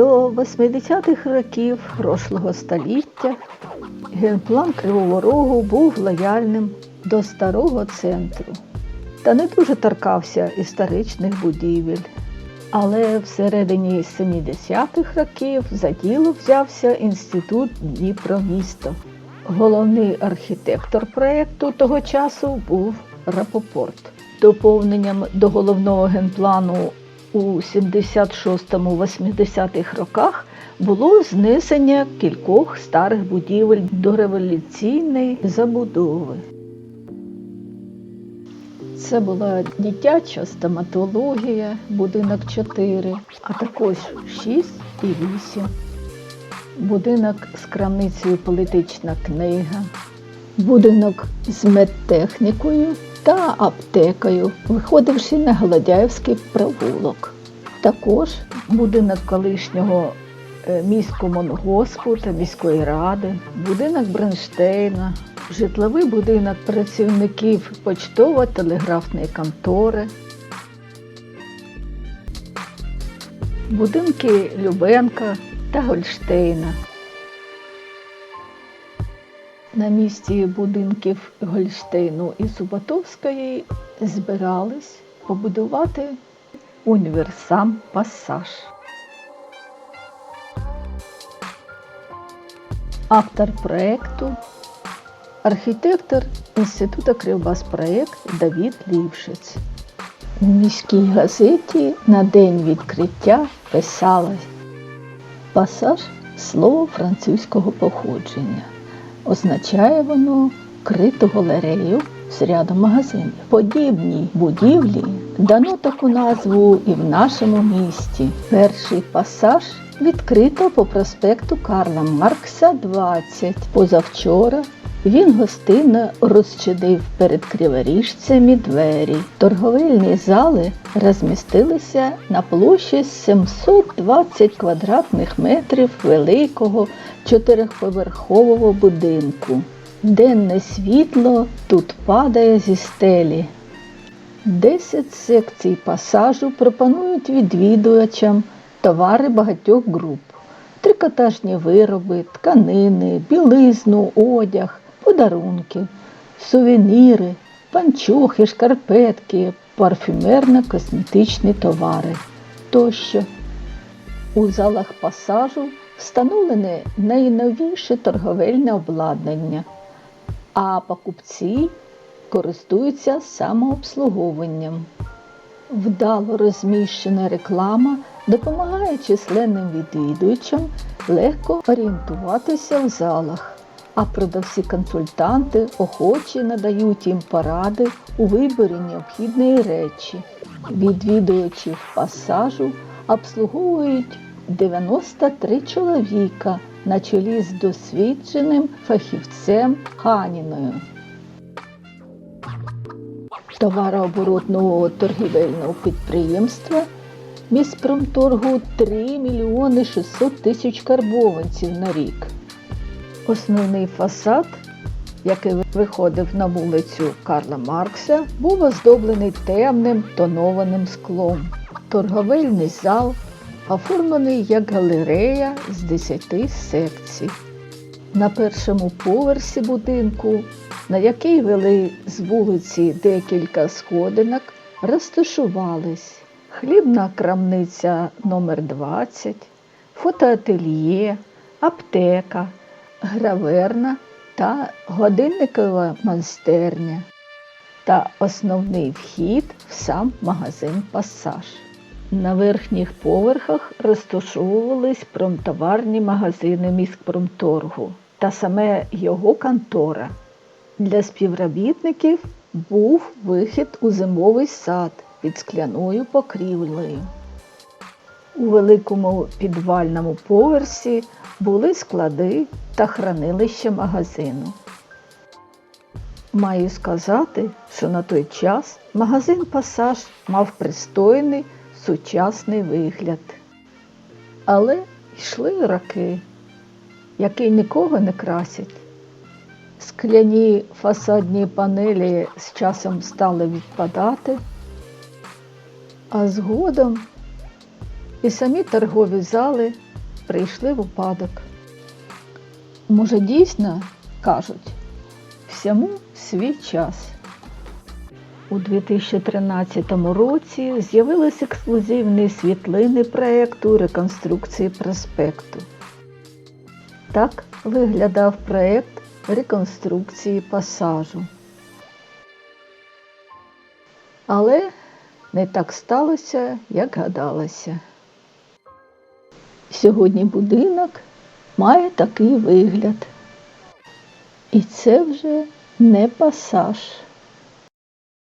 До 80-х років прошлого століття генплан Кривого Рогу був лояльним до старого центру та не дуже торкався історичних будівель. Але всередині 70-х років за діло взявся інститут Дніпромісто. Головний архітектор проєкту того часу був Рапопорт. Доповненням до головного генплану у 76-80-х роках було знесення кількох старих будівель до революційної забудови. Це була дитяча стоматологія, будинок 4, а також 6 і 8. Будинок з крамницею політична книга, будинок з медтехнікою та аптекою, виходивши на Голодяївський провулок. Також будинок колишнього е, міськомонгоспу та міської ради, будинок Бронштейна, житловий будинок працівників почтово-телеграфної контори, будинки Любенка та Гольштейна. На місці будинків Гольштейну і Суботовської збирались побудувати універсам Пасаж. Автор проекту архітектор Інституту Кривбаспроект Давід Лівшиць. У міській газеті на день відкриття писалось Пасаж слово французького походження. Означає воно криту галерею з рядом магазинів. Подібній будівлі дано таку назву і в нашому місті. Перший пасаж відкрито по проспекту Карла Маркса 20. Позавчора він гостинно розчинив перед криворіжцями двері. Торговельні зали розмістилися на площі 720 квадратних метрів великого чотирьохповерхового будинку. Денне світло тут падає зі стелі. Десять секцій пасажу пропонують відвідувачам товари багатьох груп. Трикотажні вироби, тканини, білизну, одяг, подарунки, сувеніри, панчохи, шкарпетки, парфюмерно-косметичні товари тощо. У залах пасажу встановлене найновіше торговельне обладнання, а покупці користуються самообслуговуванням. Вдало розміщена реклама допомагає численним відвідувачам легко орієнтуватися в залах, а продавці-консультанти охоче надають їм поради у виборі необхідної речі. Відвідувачів пасажу обслуговують 93 чоловіка на чолі з досвідченим фахівцем Ханіною. Товарооборотного торгівельного підприємства міськпромторгу 3 мільйони 600 тисяч карбованців на рік. Основний фасад, який виходив на вулицю Карла Маркса, був оздоблений темним тонованим склом. Торговельний зал оформлений як галерея з 10 секцій. На першому поверсі будинку, на який вели з вулиці декілька сходинок, розташувались хлібна крамниця номер 20 фотоательє, аптека, граверна та годинникова майстерня та основний вхід в сам магазин Пасаж. На верхніх поверхах розташовувались промтоварні магазини міськпромторгу та саме його контора. Для співробітників був вихід у зимовий сад під скляною покрівлею. У великому підвальному поверсі були склади та хранилище магазину. Маю сказати, що на той час магазин Пасаж мав пристойний сучасний вигляд. Але йшли роки, які нікого не красять. Скляні фасадні панелі з часом стали відпадати, а згодом і самі торгові зали прийшли в упадок. Може, дійсно, кажуть, всьому свій час. У 2013 році з'явились ексклюзивні світлини проєкту реконструкції проспекту. Так виглядав проєкт реконструкції пасажу. Але не так сталося, як гадалося. Сьогодні будинок має такий вигляд. І це вже не пасаж.